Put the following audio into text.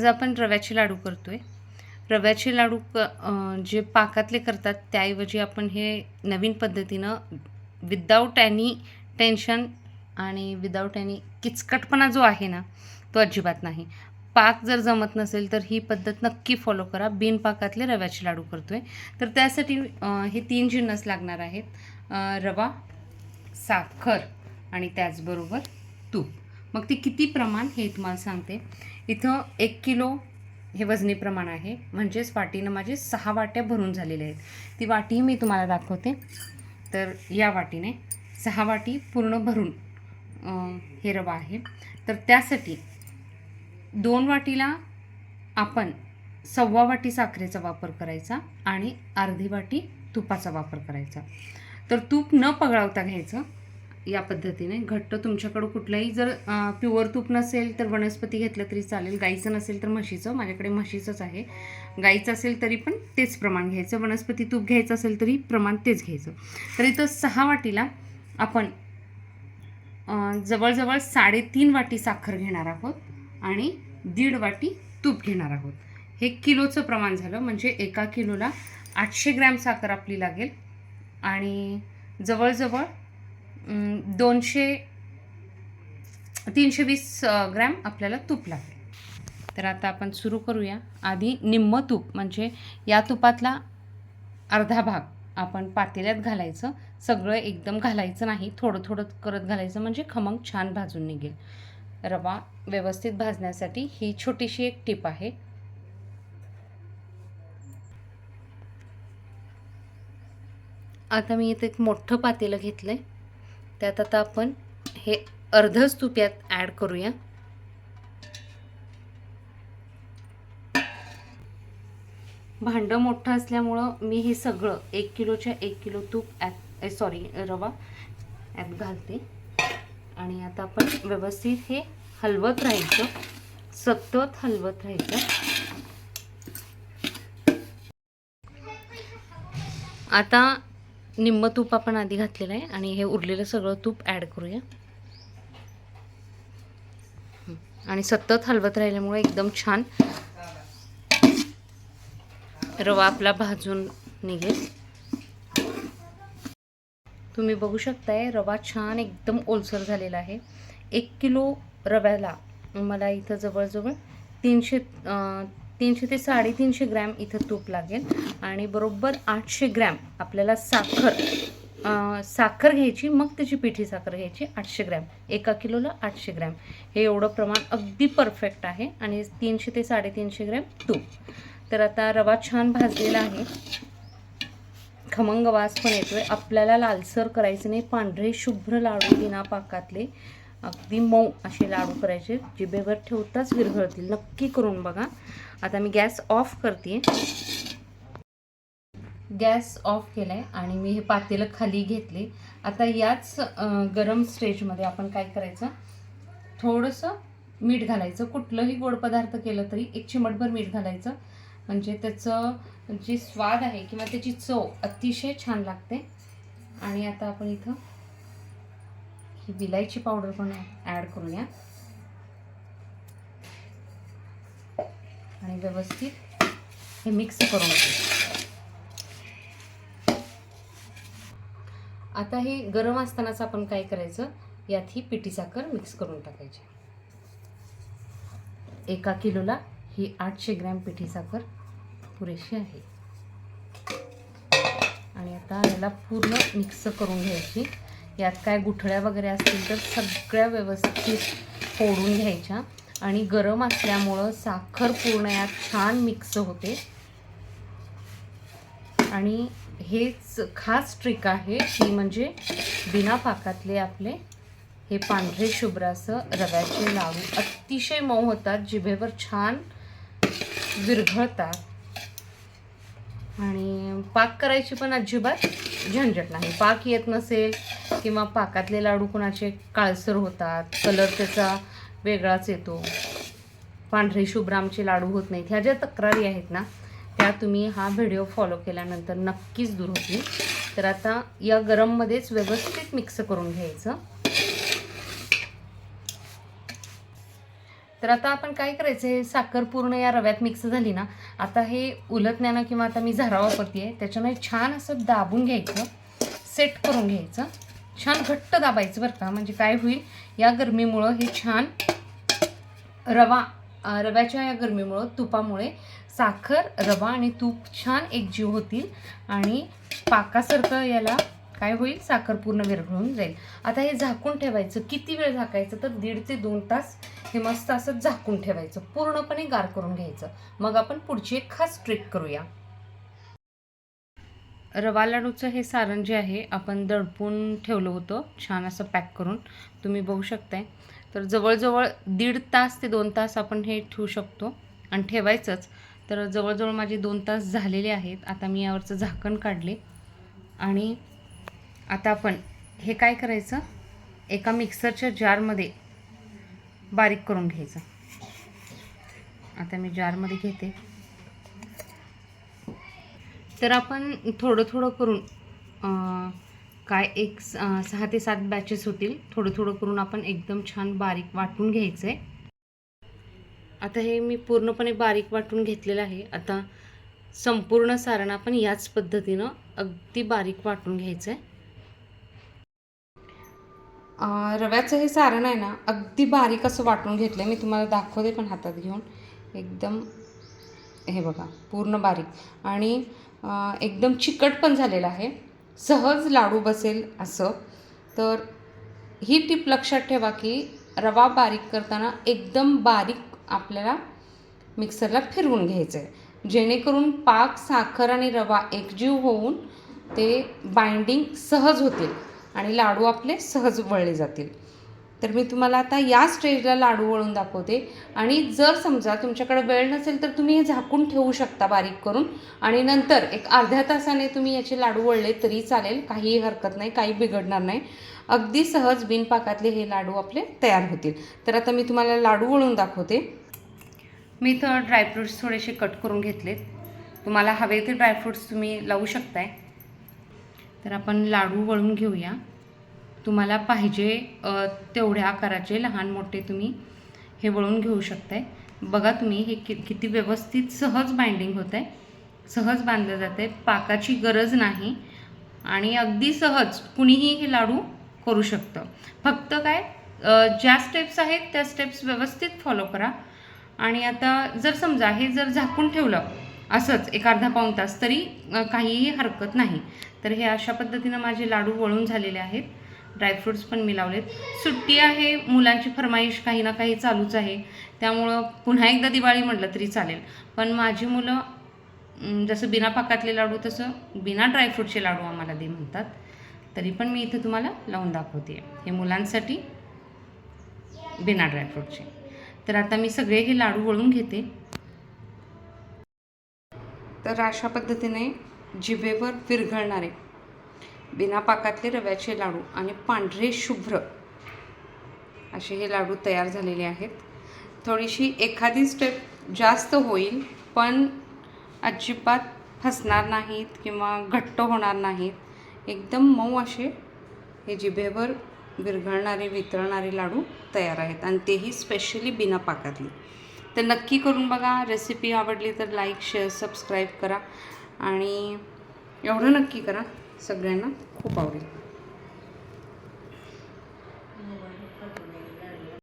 आज आपण रव्याचे लाडू करतो आहे रव्याचे लाडू क जे पाकातले करतात त्याऐवजी आपण हे नवीन पद्धतीनं विदाऊट एनी टेन्शन आणि विदाऊट एनी किचकटपणा जो आहे ना तो अजिबात नाही. पाक जर जमत नसेल तर ही पद्धत नक्की फॉलो करा. बिनपाकातले रव्याचे लाडू करतो आहे तर त्यासाठी हे तीन जिन्नस लागणार आहेत. रवा साखर आणि त्याचबरोबर तूप. मग ते किती प्रमाण हे तुम्हाला सांगते. इथं एक किलो हे वजनी प्रमाण आहे. म्हणजेच वाटीनं माझे सहा वाट्या भरून झालेल्या आहेत. ती वाटीही मी तुम्हाला दाखवते. तर या वाटीने सहा वाटी पूर्ण भरून हे रवा आहे. तर त्यासाठी दोन वाटीला आपण सव्वा वाटी साखरेचा वापर करायचा आणि अर्धी वाटी तुपाचा वापर करायचा. तर तूप न पगळावता घ्यायचं. या पद्धतीने. घट्ट तुमच्याकडं कुठलंही जर प्युअर तूप नसेल तर वनस्पती घेतलं तरी चालेल. गाईचं नसेल तर म्हशीचं. माझ्याकडे म्हशीचंच आहे. गाईचं असेल तरी पण तेच प्रमाण घ्यायचं. वनस्पती तूप घ्यायचं असेल तरी प्रमाण तेच घ्यायचं. तर इथं सहा वाटीला आपण जवळजवळ साडेतीन वाटी साखर घेणार आहोत आणि दीड वाटी तूप घेणार आहोत. हे किलोचं प्रमाण झालं. म्हणजे एका किलोला आठशे ग्रॅम साखर आपली लागेल. आणि जवळजवळ दोनशे तीनशे वीस ग्रॅम आपल्याला तूप लागेल. तर आता आपण सुरू करूया. आधी निम्म तूप म्हणजे या तुपातला अर्धा भाग आपण पातेल्यात घालायचं. सगळं एकदम घालायचं नाही थोडं थोडं करत घालायचं म्हणजे खमंग छान भाजून निघेल. रवा व्यवस्थित भाजण्यासाठी ही छोटीशी एक टीप आहे. आता मी इथं एक मोठं पातेलं घेतलं आहे त्यात आता आपण हे अर्धच तूप यात ॲड करूया. भांडं मोठं असल्यामुळं मी हे सगळं एक किलोच्या एक किलो तूप ॲत सॉरी रवा ॲप घालते. आणि आता आपण व्यवस्थित हे हलवत राहायचं. सतत हलवत राहायचं. आता निम्म तूप आपण आधी घातलेलं आहे आणि हे उरलेलं सगळं तूप ॲड करूया. आणि सतत हलवत राहिल्यामुळे एकदम छान रवा आपला भाजून निघेल. तुम्ही बघू शकताय रवा छान एकदम ओलसर झालेला आहे. एक किलो रव्याला मला इथं जवळजवळ तीनशे तीनशे ते साडेतीनशे ग्रॅम इथं तूप लागेल. आणि बरोबर आठशे ग्रॅम आपल्याला साखर साखर घ्यायची मग त्याची पिठी साखर घ्यायची आठशे ग्रॅम. एका किलोला आठशे ग्रॅम. हे एवढं प्रमाण अगदी परफेक्ट आहे आणि तीनशे ते साडेतीनशे ग्रॅम तूप. तर आता रवा छान भाजलेला आहे. खमंग वास पण येतोय. आपल्याला लालसर करायचं नाही. पांढरे शुभ्र लाडू बिना पाकातले. अगदी मऊ असे लाडू करायचे. जिभेवर ठेवताच विरघळतील. नक्की करून बघा. आता मी गॅस ऑफ करते गॅस ऑफ केलाय आणि मी हे पातेलं खाली घेतले. आता याच गरम स्टेजमध्ये आपण काय करायचं? थोडंसं मीठ घालायचं. कुठलंही गोड पदार्थ केलं तरी एक चिमटभर मीठ घालायचं. म्हणजे त्याचं जे स्वाद आहे किंवा त्याची चव अतिशय छान लागते. आणि आता आपण इथं ही विलायची पावडर पण ॲड करूया. आणि व्यवस्थित हे मिक्स करून घेऊ. आता हे गरम असतानाच आपण काय करायचं? यात ही पिठी साखर मिक्स करून टाकायची. एका किलोला ही आठशे ग्रॅम पिठी साखर पुरेशी आहे. आणि आता याला पूर्ण मिक्स करून घ्यायची. यात काय गुठळ्या वगैरे असतील तर सगळ्या व्यवस्थित फोडून घ्यायच्या. आणि गरम असल्यामुळं साखर पूर्ण यात छान मिक्स होते. आणि हेच खास ट्रिक आहे ती म्हणजे बिना पाकातले आपले हे पांढरे शुभ्र असं रव्याचे लाडू अतिशय मऊ होतात जिभेवर छान विरघळतात. आणि पाक करायची पण अजिबात झंझट नाही. पाक येत नसेल किंवा पाकातले लाडू कुणाचे काळसर होतात कलर त्याचा वेगळाच येतो. पांढरे शुभ्रामचे लाडू होत नाहीत. ह्या ज्या तक्रारी आहेत ना त्या तुम्ही हा व्हिडिओ फॉलो केल्यानंतर नक्कीच दूर होतील. तर आता या गरममध्येच व्यवस्थित मिक्स करून घ्यायचं. तर आता आपण काय करायचं हे साखर पूर्ण या रव्यात मिक्स झाली ना आता हे उलटण्यानं किंवा आता मी झारा वापरते आहे त्याच्यामुळे छान असं दाबून घ्यायचं सेट करून घ्यायचं. छान घट्ट दाबायचं बरं का. म्हणजे काय होईल या गरमीमुळं हे छान रवा रव्याच्या या गरमीमुळं तुपामुळे साखर रवा आणि तूप छान एकजीव होतील आणि पाकासारखं याला काय होईल साखर पूर्ण विरघळून जाईल. आता हे झाकून ठेवायचं. किती वेळ झाकायचं? तर दीड ते दोन तास हे मस्त असं झाकून ठेवायचं. पूर्णपणे गार करून घ्यायचं. मग आपण पुढची एक खास ट्रिक करूया. रवा लाडूचं हे सारण जे आहे आपण दडपून ठेवलं होतं. छान असं पॅक करून तुम्ही बघू शकताय. तर जवळजवळ दीड तास ते दोन तास आपण हे ठेवू शकतो. आणि ठेवायचंच. तर जवळजवळ माझे दोन तास झालेले आहेत. आता मी यावरचं झाकण काढले. आणि आता आपण हे काय करायचं? एका मिक्सरच्या जारमध्ये बारीक करून घ्यायचं. आता मी जारमध्ये घेते. तर आपण थोडं थोडं करून काय एक सहा ते सात बॅचेस होतील. थोडं थोडं करून आपण एकदम छान बारीक वाटून घ्यायचं आहे आता हे मी पूर्णपणे बारीक वाटून घेतलेलं आहे. आता संपूर्ण सारण आपण याच पद्धतीनं अगदी बारीक वाटून घ्यायचं आहे रव्याचं हे सारण आहे ना अगदी बारीक असं वाटून घेतलं आहे मी तुम्हाला दाखवते पण हातात घेऊन. एकदम हे बघा पूर्ण बारीक. आणि एकदम चिकट पण झालेलं आहे. सहज लाडू बसेल असं. तर ही टीप लक्षात ठेवा की रवा बारीक करताना एकदम बारीक आपल्याला मिक्सरला फिरवून घ्यायचं आहे जेणेकरून पाक साखर आणि रवा एकजीव होऊन ते बाइंडिंग सहज होतील आणि लाडू आपले सहज वळले जातील. तर मी तुम्हाला आता या स्टेजला लाडू वळून दाखवते. आणि जर समजा तुमच्याकडे वेळ नसेल तर तुम्ही हे झाकून ठेवू शकता बारीक करून. आणि नंतर एक अर्ध्या तासाने तुम्ही याचे लाडू वळले तरी चालेल काहीही हरकत नाही काही बिघडणार नाही. अगदी सहज बिनपाकातले हे लाडू आपले तयार होतील. तर आता मी तुम्हाला लाडू वळून दाखवते. मी तर ड्रायफ्रूट्स थोडेसे कट करून घेतलेत. तुम्हाला हवे ते ड्रायफ्रूट्स तुम्ही लावू शकताय. तर आपण लाडू वळून घेऊया. तुम्हाला पाहिजे तेवढ्या आकाराचे लहान मोठे तुम्ही हे वळून घेऊ शकताय. बघा तुम्ही हे कि किती व्यवस्थित सहज बाइंडिंग होत आहे सहज बांधलं जातं आहे पाकाची गरज नाही. आणि अगदी सहज कुणीही हे लाडू करू शकतं. फक्त काय ज्या स्टेप्स आहेत त्या स्टेप्स व्यवस्थित फॉलो करा. आणि आता जर समजा हे जर झाकून ठेवलं असंच एक अर्धा पाऊण तास तरी काहीही हरकत नाही. तर हे अशा पद्धतीनं माझे लाडू वळून झालेले आहेत. ड्रायफ्रूट्स पण मी लावलेत. सुट्टी आहे मुलांची फरमाईश काही ना काही चालूच आहे. त्यामुळं पुन्हा एकदा दिवाळी म्हटलं तरी चालेल. पण माझी मुलं जसं बिना पाकातले लाडू तसं बिना ड्रायफ्रूटचे लाडू आम्हाला दे म्हणतात. तरी पण मी इथं तुम्हाला लावून दाखवते. हे मुलांसाठी बिना ड्रायफ्रूटचे तर आता मी सगळे हे लाडू वळून घेते. तर अशा पद्धतीने जिभेवर विरघळणारे बिना पाकातले रव्याचे लाडू आणि पांढरे शुभ्र असे हे लाडू तयार झालेले आहेत. थोडीशी एखादी स्टेप जास्त होईल पण अजिबात फसणार नाहीत किंवा घट्ट होणार नाहीत. एकदम मऊ असे हे जिभेवर विरघळणारे वितळणारे लाडू तयार आहेत आणि तेही स्पेशली बिना पाकातली तर नक्की करून बघा रेसिपी आवडली तर लाईक शेअर सबस्क्राईब करा आणि एवढं नक्की करा. सगळ्यांना खूप आवडेल.